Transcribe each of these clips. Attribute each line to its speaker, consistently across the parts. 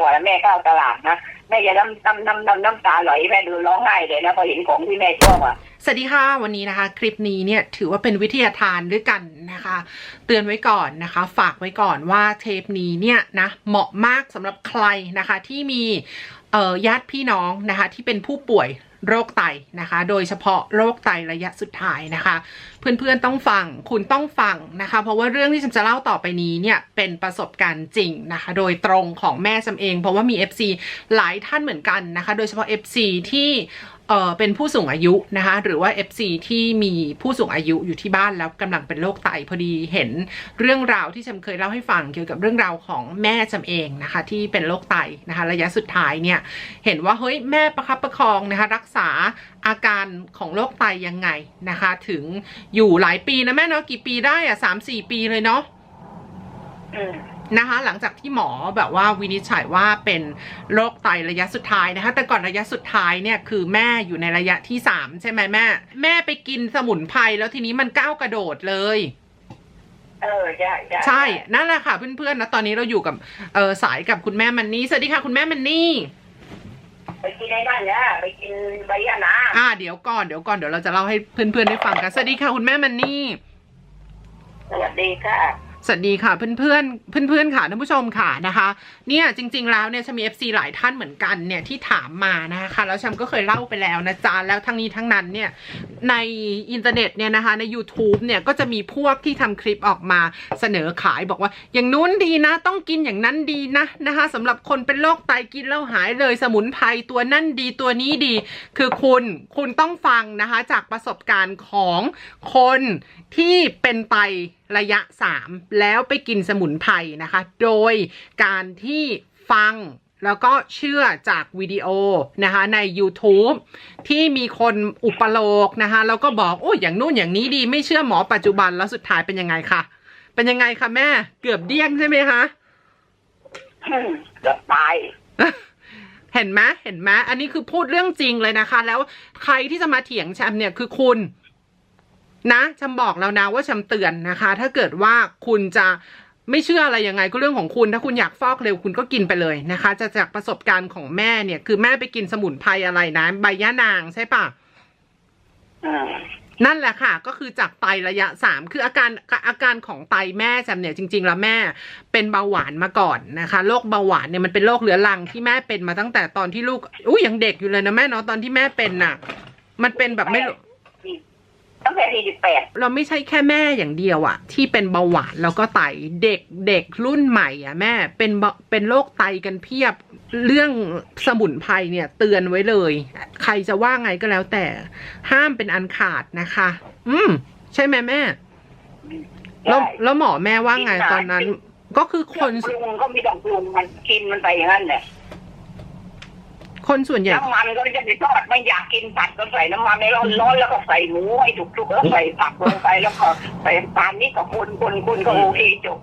Speaker 1: ก่อนแม่เข้าตลาดนะแม่จะน้ำน้ำน้ำน้ำน้ำตาไหลแม่ดูร้องไห้เลยนะพอเห็นของที่แม่ชอบอะ
Speaker 2: สวัสดีค่ะวันนี้นะคะ คลิปนี้เนี่ยถือว่าเป็นวิทยาทานด้วยกันนะคะ เตือนไว้ก่อนนะคะ ฝากไว้ก่อนว่าเทปนี้เนี่ยนะเหมาะมากสำหรับใครนะคะที่มีญาติพี่น้องนะคะที่เป็นผู้ป่วย โรคไตนะคะ โดยเฉพาะโรคไตระยะสุดท้ายนะคะ เพื่อนๆต้องฟัง คุณต้องฟังนะคะ เพราะว่าเรื่องที่ฉันจะเล่าต่อไปนี้เนี่ยเป็นประสบการณ์จริงนะคะ โดยตรงของแม่จำเอง เพราะว่ามี FC หลายท่านเหมือนกันนะคะ โดยเฉพาะ FC ที่เอ่อเป็นผู้สูงอายุนะคะ หรือว่า FC ที่มีผู้สูงอายุอยู่ที่บ้านแล้วกำลังเป็นโรคไตพอดีเห็นเรื่องราวที่จำเคยเล่าให้ฟังเกี่ยวกับเรื่องราวของแม่จำเองนะคะ ที่เป็นโรคไตนะคะ ระยะสุดท้ายเนี่ยเห็นว่าเฮ้ยแม่ประคับประคองนะคะรักษาอาการของโรคไตยังไงนะคะ ถึงอยู่หลายปีนะแม่เนาะกี่ปีได้อะสามสี่ปีเลยเนาะ
Speaker 1: อืม
Speaker 2: นะคะ หลังจากที่หมอแบบว่าวินิจฉัยว่าเป็นโรคไตระยะสุดท้ายนะคะ แต่ก่อนระยะสุดท้ายเนี่ยคือแม่อยู่ในระยะที่สามใช่ไหมแม่ แม่ไปกินสมุนไพรแล้วทีนี้มันก้าวกระโดดเลย
Speaker 1: เออใช่ใช่
Speaker 2: ใช่นั่นแหละค่ะเพื่อนๆนะตอนนี้เราอยู่กับเออสายกับคุณแม่มันนี่สวัสดีค่ะคุณแม่มันนี่
Speaker 1: ไปกินไอ้นั่นนะไปกินใบยะนาง
Speaker 2: อ่าเดี๋ยวก่อนเดี๋ยวก่อนเดี๋ยวเราจะเล่าให้เพื่อนๆได้ฟังกันสวัสดีค่ะคุณแม่มันนี่
Speaker 1: สวัสดีค่ะ
Speaker 2: สวัสดีค่ะเพื่อนเพื่อนเพื่อนเพื่อนๆค่ะท่านผู้ชมค่ะนะคะเนี่ยจริง ๆ แล้วเนี่ยจะมี FC หลายท่านเหมือนกันเนี่ยที่ถามมานะคะแล้วฉันก็เคยเล่าไปแล้วนะจ๊ะแล้วทั้งนี้ทั้งนั้นเนี่ยในอินเทอร์เน็ตเนี่ยนะคะใน YouTube เนี่ยก็จะมีพวกที่ทำคลิปออกมาเสนอขายบอกว่า อย่างนู้นดีนะ ต้องกินอย่างนั้นดีนะนะคะสำหรับคนเป็นโรคไตกินแล้วหายเลยสมุนไพรตัวนั่นดีตัวนี้ดี คือคุณคุณต้องฟังนะคะจากประสบการณ์ของคนที่เป็นไต ระยะ 3 แล้วไปกินสมุนไพรนะคะ โดยการที่ฟังแล้วก็เชื่อจากวิดีโอนะคะใน YouTube ที่มีคนอุปโลกนะคะแล้วก็บอกโอ้ยอย่างนู้นอย่างนี้ดีไม่เชื่อหมอปัจจุบันแล้วสุดท้ายเป็นยังไงคะเป็นยังไงคะแม่ เกือบเดี้ยงใช่ไหมคะ
Speaker 1: อืมเกือบตาย
Speaker 2: เห็นไหมเห็นไหมอันนี้คือพูดเรื่องจริงเลยนะคะ แล้วใครที่จะมาเถียงแชมป์เนี่ยคือคุณ นะแชมป์บอกแล้วนะว่าแชมป์เตือนนะคะ ถ้าเกิดว่าคุณจะไม่เชื่ออะไรยังไงก็เรื่องของคุณ ถ้าคุณอยากฟอกเร็วคุณก็กินไปเลยนะคะ จะจากประสบการณ์ของแม่เนี่ย คือแม่ไปกินสมุนไพรอะไรนะ ใบยะนางใช่ปะ
Speaker 1: อืม
Speaker 2: นั่นแหละค่ะ ก็คือจากไตระยะสามคืออาการอาการของไตแม่แจมเนี่ยจริง ๆ แล้วแม่เป็นเบาหวานมาก่อนนะคะโรคเบาหวานเนี่ยมันเป็นโรคเรื้อรังที่แม่เป็นมาตั้งแต่ตอนที่ลูกอุ้ยยังเด็กอยู่เลยนะแม่เนาะตอนที่แม่เป็นน่ะ มันเป็นแบบไม่รู้
Speaker 1: ตั้งแต่สี่สิบแปด
Speaker 2: เราไม่ใช่แค่แม่อย่างเดียวอะที่เป็นเบาหวานแล้วก็ไตเด็กเด็กรุ่นใหม่อะแม่เป็นเบาเป็นโรคไตกันเพียบเรื่องสมุนไพรเนี่ยเตือนไว้เลย ใครจะว่าไงก็แล้วแต่ห้ามเป็นอันขาดนะคะ อืม ใช่ไหมแม่แล้วแล้วหมอแม่ว่าไงตอนนั้น ก็คือคน
Speaker 1: ปรุงก็ไม่ต้องปรุงมันกินมันไปอย่างนั้นแหละ
Speaker 2: คนส่วนใหญ่
Speaker 1: น้ำมันก็จะไปทอดไม่อยากกินผัดก็ใส่น้ำมันในร้อนๆแล้วก็ใส่หมูให้ถูกๆแล้วใส่ผักลงไปแล้วก็ใส่น้ำตาลนี่ก็คนคนคนก็โอเคจบ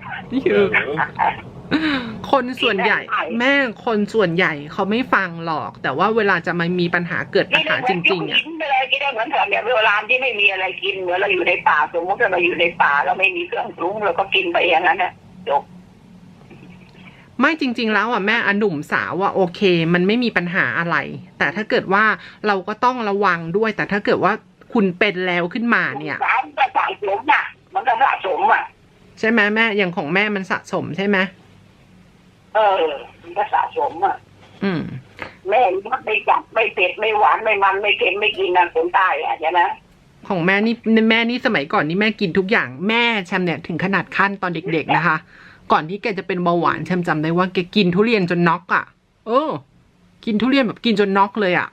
Speaker 2: คนส่วนใหญ่ แม่คนส่วนใหญ่เขาไม่ฟังหรอก แต่ว่าเวลาจะมามีปัญหาเกิดปัญหาจริงๆอะ
Speaker 1: กินไปเลยกินได้เหมือนแบบเวลาที่ไม่มีอะไรกินเหมือนเราอยู่ในป่าสมมติว่าเราอยู่ในป่าเราไม่มีเครื่องปรุงเราก็กินไปอย่างนั้นนะจบ
Speaker 2: ไม่จริง ๆ แล้วอะแม่อะหนุ่มสาวอะโอเค มันไม่มีปัญหาอะไร แต่ถ้าเกิดว่าเราก็ต้องระวังด้วย แต่ถ้าเกิดว่าคุณเป็นแล้วขึ้นมาเนี่ย
Speaker 1: สามก็สะสมอะมันก็สะสมอะ
Speaker 2: ใช่ไหมแม่อย่างของแม่มันสะสมใช่ไหม
Speaker 1: เออมันก็สะสมอะ
Speaker 2: อืม
Speaker 1: แม่มันไม่จับไม่เผ็ดไม่หวานไม่มันไม่เค็มไม่กินนะคนใต้อะใช่ไหม
Speaker 2: ของแม่นี่แม่นี่สมัยก่อนนี่แม่กินทุกอย่างแม่แชมเนี่ยถึงขนาดขั้นตอนเด็ก ๆ นะคะ ก่อนที่แกจะเป็นเบาหวานแชมจำได้ว่าแกกินทุเรียนจนน็อกอะ่ะ เออ กินทุเรียนแบบกินจนน็อกเลยอะ่ะ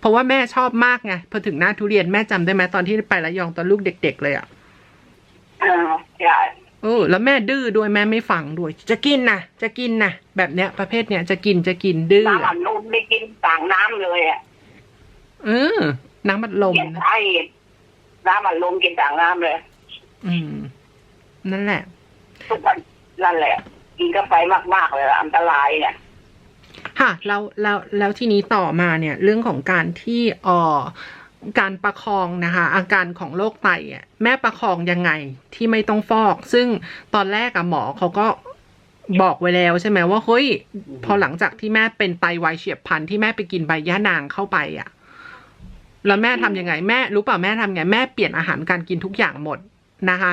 Speaker 2: เพราะว่าแม่ชอบมากไงพอถึงหน้าทุเรียนแม่จำได้ไหมตอนที่ไประยองตอนลูกเด็ก ๆ เลยอะ่ะ
Speaker 1: เออใช่
Speaker 2: เออ แล้วแม่ดื้อด้วยแม่ไม่ฟังด้วย จะกินนะจะกินนะแบบเนี้ย ประเภทเนี้ยจะกินจะกินดื้อ
Speaker 1: น้ำอั
Speaker 2: อะ
Speaker 1: ดลมไม่กินต่างน้ำเลยอะ
Speaker 2: เออ น้ำมัดลม
Speaker 1: เย็น
Speaker 2: นะ
Speaker 1: ไอ้น้ำอัดลมกินต่างน้ำเลย
Speaker 2: อืม นั่นแหละ
Speaker 1: ทุกวัน นั่นแหละ กินกาแฟมากๆเลยอันตรายเนี่ย
Speaker 2: ค่ะแล้วแล้วแล้วทีนี้ต่อมาเนี่ยเรื่องของการที่อ่อการประคองนะคะ อาการของโรคไตอะแม่ประคองยังไงที่ไม่ต้องฟอก ซึ่งตอนแรกอะหมอเขาก็บอกไว้แล้วใช่ไหมว่าเฮ้ยพอหลังจากที่แม่เป็นไตวายเฉียบพลันที่แม่ไปกินใบย่านางเข้าไปอะ แล้วแม่ทำยังไง แม่รู้เปล่าแม่ทำไง แม่เปลี่ยนอาหารการกินทุกอย่างหมดนะคะ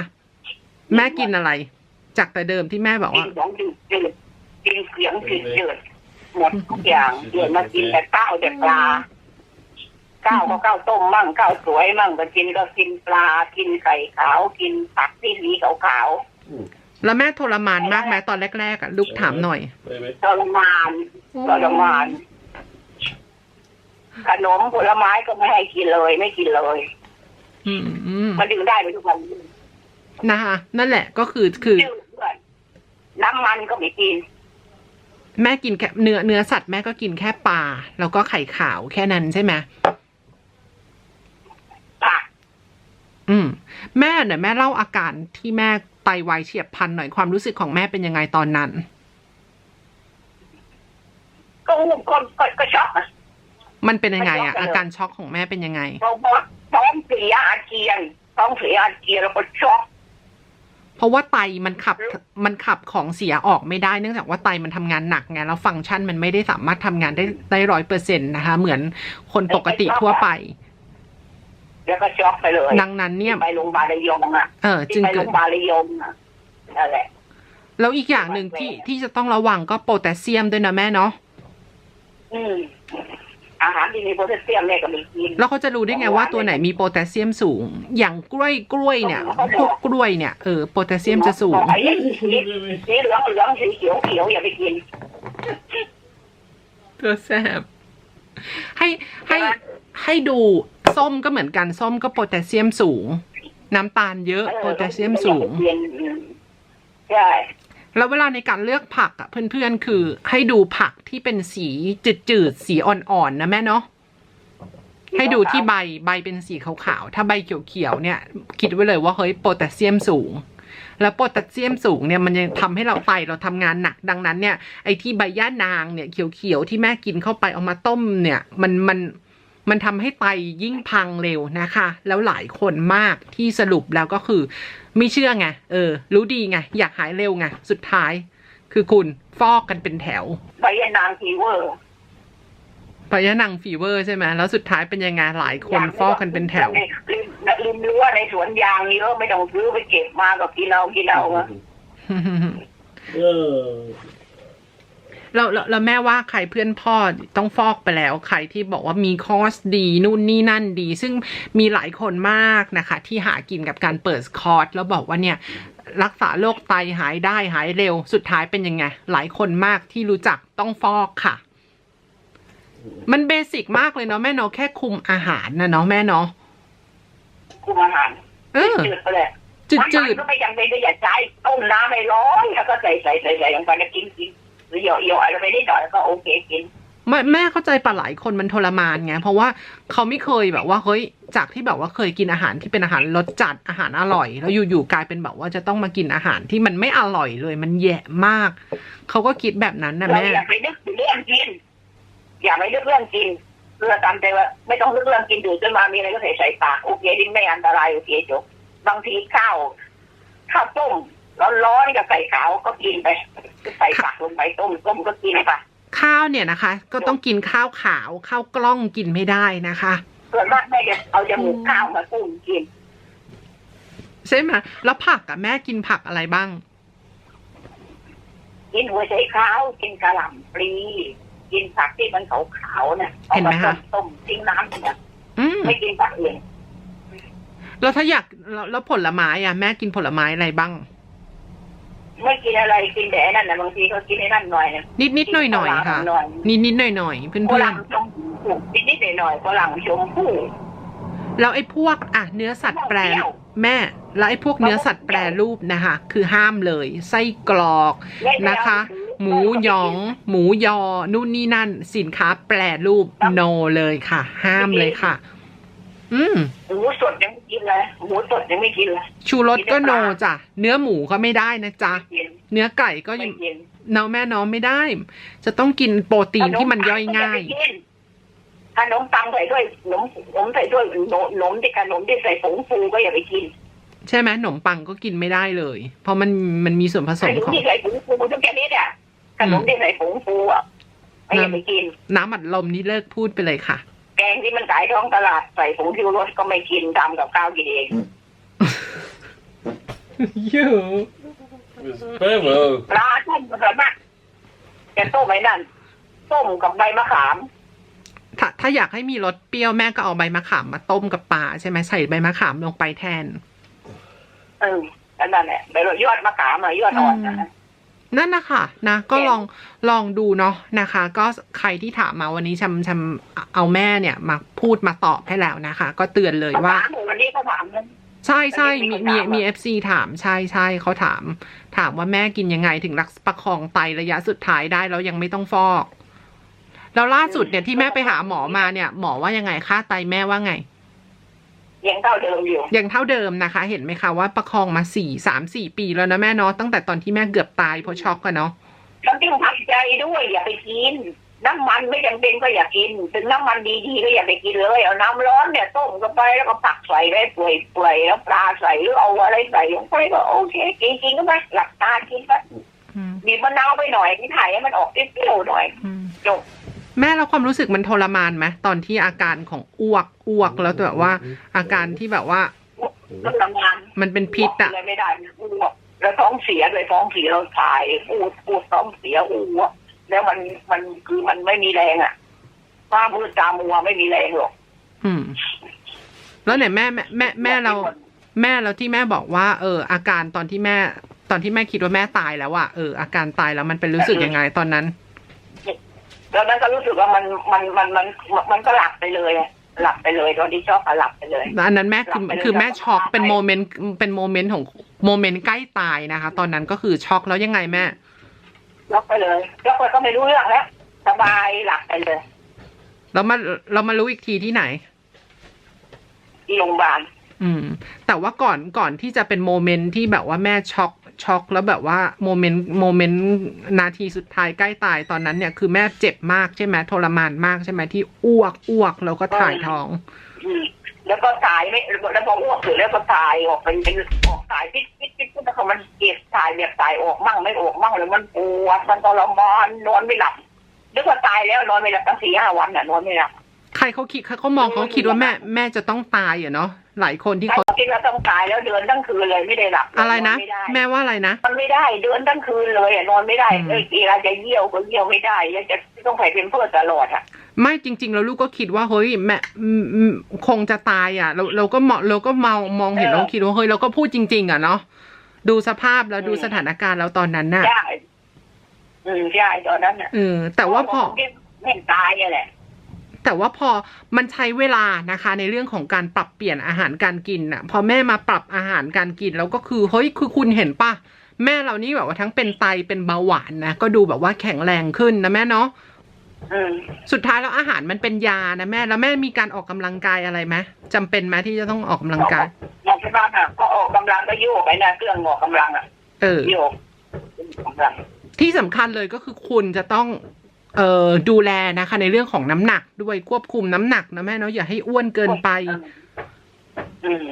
Speaker 2: แม่กินอะไร จากแต่เดิมที่แม่บอก
Speaker 1: กิ
Speaker 2: ว่า
Speaker 1: นของจืดจืดกินเสียงจืดจืดหมดทุกอย่างเดือนมากินแต่ข้าวแต่ปลาข้าวก็ข้าวต้มมั่งข้าวสวยมั่งก็กินก็กินปลากินไข่ขาว กินผักที่สีขาว
Speaker 2: แล้วแม่ทรมานมากไหมตอนแรกๆอะลูกถามหน่อย
Speaker 3: ได้ไหม
Speaker 1: ๆทรมานทรมานขนมผลไม้ก็ไม่ให้กินเลย ไม่กินเลย
Speaker 2: อืมอืม
Speaker 1: มันดึงได้ไปทุกวัน
Speaker 2: นะคะนั่นแหละก็คือคือ
Speaker 1: ดื้อเพื่อ นน้ำมันก็ไม่กิน
Speaker 2: แม่กินแค่เนื้อเนื้อสัตว์แม่ก็กินแค่ปลาแล้วก็ไข่ขาวแค่นั้นใช่ไหม
Speaker 1: ผัก
Speaker 2: อืม แม่เนี่ยแม่เล่าอาการที่แม่ไตวายเฉียบพลันหน่อยความรู้สึกของแม่เป็นยังไงตอนนั้น
Speaker 1: ก็อุ้มก็ก็ก็ช็อกอะ
Speaker 2: มันเป็นยังไงอะ
Speaker 1: มันช็อกเลย
Speaker 2: อาการช็อกของแม่เป็นยังไง
Speaker 1: เพราะว่าท้องเสียอาเจียนท้องเสียอาเจียนแล้วก็ช็อก
Speaker 2: เพราะว่าไตมันขับมันขับของเสียออกไม่ได้ เนื่องจากว่าไตมันทำงานหนักไงแล้วฟังก์ชันมันไม่ได้สามารถทำงานได้ได้ร้อยเปอร์เซ็นต์นะคะ เหมือนคนปกติทั่วไป
Speaker 1: แล้วก็ช็อกไปเลย
Speaker 2: ดังนั้นเนี่ย
Speaker 1: ไปโรงพยาบาลระยองอะ
Speaker 2: เออ
Speaker 1: ที่
Speaker 2: จึง
Speaker 1: ไปโร
Speaker 2: เกิด
Speaker 1: งพยาบาลระยองอะนั่นแหละ
Speaker 2: แล้วอีกอย่างหนึ่งที่ที่จะต้องระวังก็โพแทสเซียมด้วยนะแม่เนาะ
Speaker 1: อืม อาหารที่มีโพแทสเซียมเนี่ยก็ไม่กิน
Speaker 2: แล้วเขาจะรู้ได้ไงว่าตัวไหนมีโพแทสเซียมสูง อย่างกล้วยกล้วยเนี่ยพวกกล้วยเนี่ยเออโพแทสเซียมจะสูง
Speaker 1: ไอ้นี่สีสีเหลืองเหลืองสีเขียวเขียวอย่าไปกิน
Speaker 2: ตัวแสบให้ให้ให้ดูส้มก็เหมือนกันส้มก็โพแทสเซียมสูง น้ำตาลเยอะโพแทสเซียมสูง
Speaker 1: ใช่
Speaker 2: แล้วเวลาในการเลือกผักอะเพื่อนๆคือให้ดูผักที่เป็นสีจืดๆสีอ่อนๆนะแม่เนาะให้ดูที่ใบใบเป็นสีขาวๆถ้าใบเขียวๆเนี่ย คิดไว้เลยว่าเฮ้ยโพแทสเซียมสูง แล้วโพแทสเซียมสูงเนี่ยมันยังทำให้เราไตเราทำงานหนักดังนั้นเนี่ยไอ้ที่ใบย่านางเนี่ยเขียวๆที่แม่กินเข้าไปเอามาต้มเนี่ย มันมัน มันทำให้ไตยิ่งพังเร็วนะคะ แล้วหลายคนมากที่สรุปแล้วก็คือ ไม่เชื่อไงเออ รู้ดีไง อยากหายเร็วไง สุดท้าย คือคุณฟอกกันเป็นแถว
Speaker 1: ใบยะนางฟีเวอร์
Speaker 2: พยานังฟีเวอร์ใช่ไหมแล้วสุดท้ายเป็นยังไงหลายคนฟอกกันเป็นแถว
Speaker 1: ริมริมรั้วในสวนยางเยอะไม่ต้องซื้อไปเก็บมาก็กินเอากินเอาอะ
Speaker 3: เออ
Speaker 2: แล้วแล้วแล้วแม่ว่าใครเพื่อนพ่อต้องฟอกไปแล้ว ใครที่บอกว่ามีคอร์สดีนู่นนี่นั่นดี ซึ่งมีหลายคนมากนะคะ ที่หากินกับการเปิดคอร์สแล้วบอกว่าเนี่ยรักษาโรคไตหายได้หายเร็ว สุดท้ายเป็นยังไง หลายคนมากที่รู้จักต้องฟอกค่ะ มันเบสิกมากเลยเนาะแม่เนาะแค่คุมอาหารนะเนาะแม่เนาะ
Speaker 1: คุมอาหาร
Speaker 2: เออ
Speaker 1: จืดไปเลย
Speaker 2: จืดจืด
Speaker 1: มันก็ไม่จำเป็นก็อย่าใช้ต้มน้ำไม่ร้อนแล้วก็ใส่ใส่ใส่ใส่ลงไปแล้วกินกิน หรือเหยาะเหยาะอะไรไปนิดหน่อยก็โอเคกิน
Speaker 2: แม่แม่เข้าใจปะหลายคนมันทรมานไงเพราะว่าเขาไม่เคยแบบว่าเฮ้ยจากที่แบบว่าเคยกินอาหารที่เป็นอาหารรสจัดอาหารอร่อย แล้วอยู่ๆกลายเป็นแบบว่าจะต้องมากินอาหารที่มันไม่อร่อยเลย มันแย่มาก เขาก็คิดแบบนั้นนะ
Speaker 1: เรา
Speaker 2: แม่
Speaker 1: อย่าไปนึกถึงเรื่องกิน อย่าไปนึกเรื่องกินเพื่อตามใจว่าไม่ต้องนึกเรื่องกินดื่มขึ้นมามีอะไรก็ใส่ใส่ปากโอเคดิ้นไม่อันตรายโอเคจบบางทีข้าวข้าวต้มร้อนๆกับใส่ขาวก็กินไปใส่ผักลงไปต้มต้มก็กินไป
Speaker 2: ข้าวเนี่ยนะคะ ก็ต้องกินข้าวขาวข้าวกล้องกินไม่ได้นะคะ
Speaker 1: ส่วนมากแม่จะเอาจมูกข้าวมาต้มกิน
Speaker 2: ใช่ไหมแล้วผักอะแม่กินผักอะไรบ้าง
Speaker 1: กินหัวไชขาวกินกะหล่ำปลีกินผักที่มันขาวๆเนี่ย
Speaker 2: เห็นไหมคะ
Speaker 1: อาาต้มๆทิ้งน้ำเนี่ย
Speaker 2: อืม
Speaker 1: ไม่กินผักอื่น
Speaker 2: แล้วถ้าอยากแล้วแล้วผลไม้อะแม่กินผลไม้อะไรบ้าง
Speaker 1: ไม่กินอะไรกินแต่นั่นนะบางทีก็กินไอ้นั่นหน่อยนะ
Speaker 2: นิดนิดๆหน่อยหน่อยๆค่ะ
Speaker 1: หน่อย
Speaker 2: นิดนิดๆหน่อยหน่อยๆเพื่อน
Speaker 1: ฝ
Speaker 2: เพื่อน
Speaker 1: รั่งชมพู่นิดนิดๆหน่อยๆฝรั่งชมพู่
Speaker 2: แล้วไอ้พวกอะเนื้อสัตว์แปรแม่ แล้วไอ้พวกเนื้อสัตว์แปรรูปนะคะ คือห้ามเลย ไส้กรอกนะคะ หมูหยอง หมูยอ นู่นนี่นั่น สินค้าแปรรูปโนเลยค่ะ ห้ามเลยค่ะ อืม
Speaker 1: หมูสดยังไม่กินเลยหมูสดยังไม่กินเลย
Speaker 2: ชูรสก็โนจ้ะเนื้อหมูก็ไม่ได้นะจ๊ะ
Speaker 1: กิน
Speaker 2: เนื้อไก่ก็
Speaker 1: ไม่
Speaker 2: ยัง
Speaker 1: กิน
Speaker 2: เนาแม่เน้องไม่ได้ จะต้องกินโปรตีนที่มันย่อยง่าย
Speaker 1: ขนมปังใส่ด้วยขนมขนมใส่ด้วยขนมขนมที่ขนมที่ใส่ผงฟูก็อย่าไปกิน
Speaker 2: ใช่ไหมขนมปังก็กินไม่ได้เลย เพราะมันมันมีส่วนผส
Speaker 1: ข
Speaker 2: ม
Speaker 1: นม
Speaker 2: ของ
Speaker 1: ที่ใส่ผงฟูทุกชนิดอะขนมที่ใส่ผงฟูอะไม่อยากไปกิน
Speaker 2: น้ำอัดลมนี่เลิกพูดไปเลยค่ะ
Speaker 1: แกงที่มันขายท้องตลาดใส่ผงชูรสก็ไม่กินทำกับข้าวกินเอง
Speaker 2: เยอะ
Speaker 3: Spello.
Speaker 1: ปลาต้มก็สามารถแกต้มไอ้นั่นต้มกับใบมะขาม
Speaker 2: ถ้าถ้าอยากให้มีรสเปรี้ยวแม่ก็เอาใบมะขามมาต้มกับปลาใช่ไหมใส่ใบมะขามลงไปแทน
Speaker 1: เออแล้วนั่นแหละใบยอดมะขามอะยอดอ่อนนะ
Speaker 2: นั่นนะคะนะก็
Speaker 1: แกง
Speaker 2: ลองลองดูเนาะนะคะ ก็ใครที่ถามมาวันนี้ชำชำเอาแม่เนี่ยมาพูดมาตอบให้แล้วนะคะ ก็เตือนเลยว่า
Speaker 1: ถามหนูวันนี้เขาถามนะ
Speaker 2: ใช่ใช่
Speaker 1: อัน
Speaker 2: มี
Speaker 1: นี้มีคนถาม
Speaker 2: มีมี
Speaker 1: เหรอ
Speaker 2: เอฟซีถามใช่ใช่เขาถาม ถามว่าแม่กินยังไงถึงรักประคองไตระยะสุดท้ายได้แล้วยังไม่ต้องฟอก แล้วล่าสุดเนี่ยที่แม่ไปหาหมอมาเนี่ย หมอว่ายังไงค่าไตแม่ว่าไง
Speaker 1: ยังเท่าเดิมอยู่
Speaker 2: ยังเท่าเดิมนะคะ เห็นไหมคะว่าประคองมาสี่สามสี่ปีแล้วนะแม่เนาะตั้งแต่ตอนที่แม่เกือบตายเพราะช็อกกันเนาะ
Speaker 1: แล้วต้องทำใจด้วยอย่าไปกินน้ำมันไม่จำเป็นก็อย่ากิน ถึงน้ำมันดีๆก็อย่าไปกินเลยเอาน้ำร้อนเนี่ยต้มเข้าไปแล้วก็ผักใส่ได้เปื่อยๆแล้วปลาใส่หรือเอาอะไรใส่ลงไปก็โอเคกินกินก็ไปหลับตากินไป
Speaker 2: อืม
Speaker 1: บีบมะนาวไปหน่อยที่ถ่ายให้มันออกเปรี้ยวๆหน่อย
Speaker 2: อืม
Speaker 1: จบ
Speaker 2: แม่แล้วความรู้สึกมันทรมานไหมตอนที่อาการของอ้วกอ้วกแล้วแบบว่า อาการที่แบบว่า
Speaker 1: น้ำน้ำมัน
Speaker 2: มันเป็นพิษอะ
Speaker 1: เลยไม่ได้อ้วกแล้วท้องเสียเลยท้องเสียเราถ่ายอูดอูดท้องเสียอ้วกแล้วมันมันคือมันไม่มีแรงอะฟ้ามืดตามัวไม่มีแรงหรอก
Speaker 2: อืม แล้วเนี่ยแม่แม่แม่แม่เรา แม่เราที่แม่บอกว่า เออ อาการตอนที่แม่ ตอนที่แม่คิดว่าแม่ตายแล้วอะเอออาการตายแล้วมันเป็นรู้สึกยังไงตอนนั้น
Speaker 1: แล้วนั้นก็รู้สึกว่ามันมันมันมันมันก็หลับไปเลยอะหลับไปเลยตอนที่ช็อกอะหลับไปเลย
Speaker 2: อันนั้นแม่คือ
Speaker 1: หลับไปเลย
Speaker 2: คือแม่
Speaker 1: แล้วก็
Speaker 2: ช็อก
Speaker 1: หลับไป
Speaker 2: เป็นโมเมนต์เป็นโมเมนต์ของโมเมนต์ใกล้ตายนะคะ ตอนนั้นก็คือช็อกแล้วยังไงแม่
Speaker 1: ล็อกไปเลยล็อกไปก็ไม่รู้เรื่องแล้วสบายหลับไปเลย
Speaker 2: แล้วมาเรามารู้อีกทีที่ไหน
Speaker 1: ที่โรงพยาบาล
Speaker 2: อืม แต่ว่าก่อนก่อนที่จะเป็นโมเมนต์ที่แบบว่าแม่ช็อก ช็อกแล้วแบบว่าโมเมนต์โมเมนต์นาทีสุดท้ายใกล้ตายตอนนั้นเนี่ยคือแม่เจ็บมากใช่ไหมทรมานมากใช่ไหมที่อ้วกอ้วกแล้วก็ถ่ายท้อง
Speaker 1: อืมแล้วก็ถ่ายไม่แล้วพออ้วกเสร็จแล้วก็ถ่ายออกเป็นเป็นออกถ่ายพิษพิษพิษแล้วก็มันเก็บถ่ายแบบถ่ายออกมั่งไม่ออกมั่งเลยมันปวดมันทรมานนอนไม่หลับนึกว่าตายแล้วนอนไม่หลับตั้งสี่ห้าวันน่ะนอนไม่หลับ
Speaker 2: ใครเขาคิดเขามองเขาคิดว่าแม่แม่จะต้องตายอะเนาะหลายคนที่
Speaker 1: ใคร
Speaker 2: เขา
Speaker 1: คิดว่าต้องตายแล้วเดินทั้งคืนเลยไม่ได้หลับ
Speaker 2: อะไรนะ
Speaker 1: ไม่ได้
Speaker 2: แม่ว่าอะไรนะ
Speaker 1: มันไม่ได้เดินทั้งคืนเลยอะนอนไม่ได้
Speaker 2: อืม
Speaker 1: เอ้ยเวลาจะเยี่ยวก็เยี่ยวไม่ได้แล้วจะต้องใส่เป็นเพื่อตลอดอะ
Speaker 2: ไม่จริง ๆ แล้วลูกก็คิดว่าเฮ้ยแม่อืมอืมคงจะตายอะเราเราก็มองเราก็มองมองเห็น
Speaker 1: เออ
Speaker 2: เราคิดว่าเฮ้ยเราก็พูดจริง ๆ อะเนาะดูสภาพแล้ว
Speaker 1: อืม
Speaker 2: ดูสถานการณ์แล้วตอนนั้นน่ะ
Speaker 1: ใช่อืมใช่ตอนนั้นน่ะ
Speaker 2: เออแต่ว่าพอ
Speaker 1: แม่งตายเนี่ยแหละ
Speaker 2: แต่ว่าพอมันใช้เวลานะคะ ในเรื่องของการปรับเปลี่ยนอาหารการกินน่ะพอแม่มาปรับอาหารการกินแล้วก็คือเฮ้ยคือคุณเห็นปะแม่เรานี่แบบว่าทั้งเป็นไตเป็นเบาหวานนะก็ดูแบบว่าแข็งแรงขึ้นนะแม่เนาะ
Speaker 1: อืม
Speaker 2: สุดท้ายแล้วอาหารมันเป็นยานะแม่แล้วแม่มีการออกกำลังกายอะไรไหมจำเป็นไหมที่จะต้องออกกำลังกาย
Speaker 1: ออกกำลังอะก็ออกกำลังก็โยกไปนะเครื่องออกกำลังอะ
Speaker 2: เออ
Speaker 1: โยกกำลัง
Speaker 2: ที่สำคัญเลยก็คือคุณจะต้อง เอ่อดูแลนะคะ ในเรื่องของน้ำหนักด้วยควบคุมน้ำหนักนะแม่เนาะอย่าให้อ้วนเกินไป
Speaker 1: อืม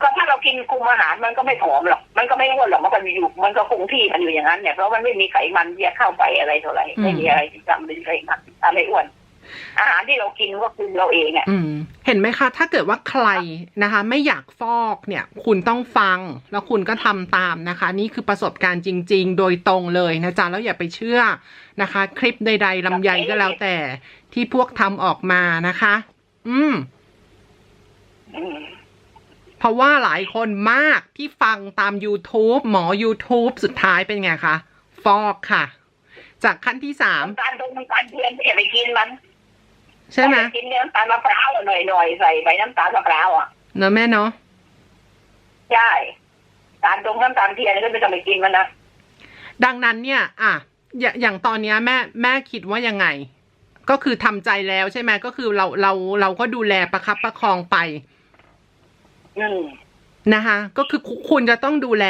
Speaker 1: ก็ถ้าเรากินคุมอาหารมันก็ไม่ผอมหรอก มันก็ไม่อ้วนหรอก มันก็อยู่ มันก็คงที่มันอยู่อย่างนั้นเนี่ย เพราะมันไม่มีไขมันเยอะเข้าไปอะไรเท่าไหร่ ไม่มีอะไรที่ทำเป็นไขมันทำให้อ้วน อาหารที่เรากินก็คือเราเองอะ
Speaker 2: อืมเห็นไหมคะ ถ้าเกิดว่าใครนะคะ ไม่อยากฟอกเนี่ย คุณต้องฟังแล้วคุณก็ทำตามนะคะ นี่คือประสบการณ์จริง ๆ โดยตรงเลยนะจ๊ะแล้วอย่าไปเชื่อนะคะ คลิปใดๆลำไยก็แล้วแต่ที่พวกทำออกมานะคะอืม
Speaker 1: อืม
Speaker 2: เพราะว่าหลายคนมากที่ฟังตาม YouTube หมอ YouTube สุดท้ายเป็นไงคะ ฟอกค่ะ จากขั้นที่สาม
Speaker 1: น้ำตาลตรงน้ำตาลเทียนอย่าไปกินมัน
Speaker 2: ใช่ไหม
Speaker 1: ถ้าจะกินเนี่ยน้ำตาลมะพร้าวหน่อยๆใส่ไปน้ำตาลมะพร้าวอะ
Speaker 2: เนอะแม่เนาะ
Speaker 1: ใช่ตาลตรงน้ำตาลเทียนก็ไม่ต้องไปกินมันนะ
Speaker 2: ดังนั้นเนี่ย อะอย่าอย่างตอนเนี้ยแม่แม่คิดว่ายังไง ก็คือทำใจแล้วใช่ไหมก็คือเราเราเราก็ดูแลประคับประคองไป
Speaker 1: อืม
Speaker 2: นะคะก็คือคุคุณจะต้องดูแล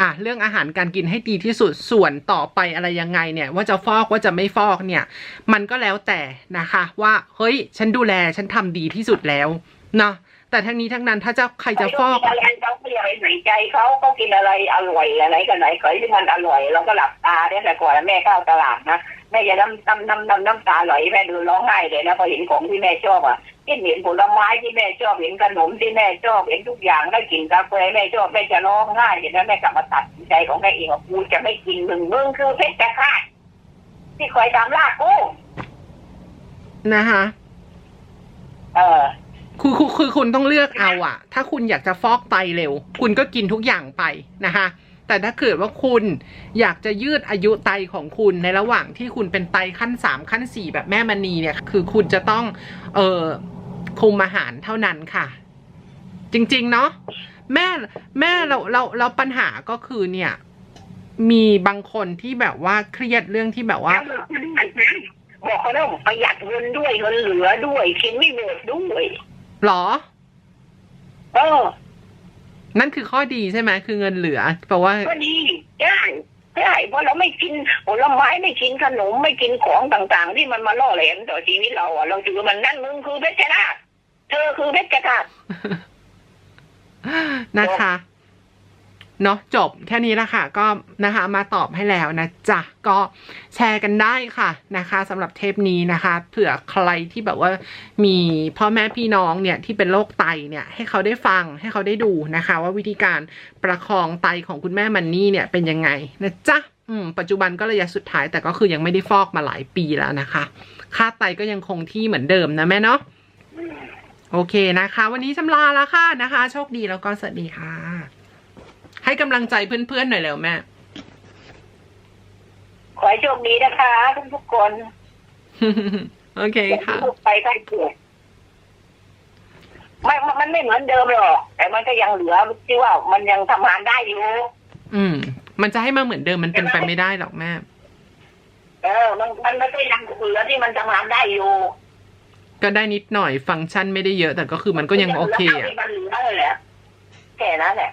Speaker 2: อะเรื่องอาหารการกินให้ดีที่สุดส่วนต่อไปอะไรยังไงเนี่ย ว่าจะฟอกว่าจะไม่ฟอกเนี่ย มันก็แล้วแต่นะคะ ว่าเฮ้ย ฉันดูแลฉันทำดีที่สุดแล้วเนาะ แต่ทั้งนี้ทั้งนั้นถ้าจะใครจะฟอก
Speaker 1: เขากินอะไรเขาไม่อยากไปใส่ใจเขาเขากินอะไรอร่อยอะไรกันไหนขอยที่มันอร่อยเราก็หลับตาเนี่ยแต่ก่อนแม่เข้าตลาดนะแม่จะน้ำน้ำน้ำน้ำน้ำตาไหลแม่ดูร้องไห้เลยนะพอเห็นของที่แม่ชอบอะเห็นเห็นผลไม้ที่แม่ชอบเห็นขนมที่แม่ชอบเห็นทุกอย่างได้กินกาแฟแม่ชอบแม่จะร้องไห้เห็นแล้วแม่กลับมาตัดสินใจของแม่เองว่ากูจะไม่กินมึงมึงคือเพชรฆาตที่คอยตามล่ากู
Speaker 2: นะคะ
Speaker 1: เออ
Speaker 2: คือคือคือคุณต้องเลือกเอาอะถ้าคุณอยากจะฟอกไตเร็ว คุณก็กินทุกอย่างไปนะคะแต่ถ้าเกิดว่าคุณอยากจะยืดอายุไตของคุณในระหว่างที่คุณเป็นไตขั้นสามขั้นสี่แบบแม่มณีเนี่ย คือคุณจะต้องเอ่อคุมอาหารเท่านั้นค่ะ จริง ๆ เนาะแม่แม่เราเราเราปัญหาก็คือเนี่ย มีบางคนที่แบบว่าเครียดเรื่องที่แบบว่า
Speaker 1: บอกเขาแล้วประหยัดเงินด้วยเงินเหลือด้วยกินไม่หมดด้วย
Speaker 2: หรอ
Speaker 1: เออ
Speaker 2: นั่นคือข้อดีใช่ไหมคือเงินเหลือแปลว่า
Speaker 1: ก็ดีได้ได้เพราะเราไม่กินผลไม้ไม่กินขนมไม่กินของต่างๆ ที่มันมาล่อแหลมต่อชีวิตเราอะเราถือว่ามันนั่นมึงคือเพชรฆาตเธอคือเพชรฆาต
Speaker 2: นะคะ เนาะจบแค่นี้ละค่ะก็นะคะมาตอบให้แล้วนะจ๊ะก็แชร์กันได้ค่ะนะคะสำหรับเทปนี้นะคะเผื่อใครที่แบบว่ามีพ่อแม่พี่น้องเนี่ยที่เป็นโรคไตเนี่ยให้เขาได้ฟังให้เขาได้ดูนะคะ ว่าวิธีการประคองไตของคุณแม่มันนี่เนี่ยเป็นยังไงนะจ๊ะอืมปัจจุบันก็ระยะสุดท้ายแต่ก็คือยังไม่ได้ฟอกมาหลายปีแล้วนะคะ ค่าไตก็ยังคงที่เหมือนเดิมนะแม่เนาะโอเคนะคะ วันนี้ชำลาแล้วค่ะนะคะ โชคดีแล้วก็สวัสดีค่ะ ให้กำลังใจเพื่อนๆหน่อยแล้วแม่
Speaker 1: ขอให้โชคดีนะคะทุกๆคน
Speaker 2: โอเคค่ะ
Speaker 1: ทุกไปใกล้เกิดไม่มันไม่เหมือนเดิมหรอก แต่มันก็ยังเหลือที่ว่ามันยังทำงานได้อยู่
Speaker 2: อืม มันจะให้มาเหมือนเดิมมันเป็นไปไม่ได้หรอกแม่
Speaker 1: เออ มันมันมันก็ยังเหลือที่มันทำงานได้อยู่
Speaker 2: ก็ได้นิดหน่อยฟังก์ชันไม่ได้เยอะ แต่ก็คือมันก็ยังโอเค
Speaker 1: หลื
Speaker 2: อะ
Speaker 1: ที่มันเหลือเลยแหละแค่นั้นแหละ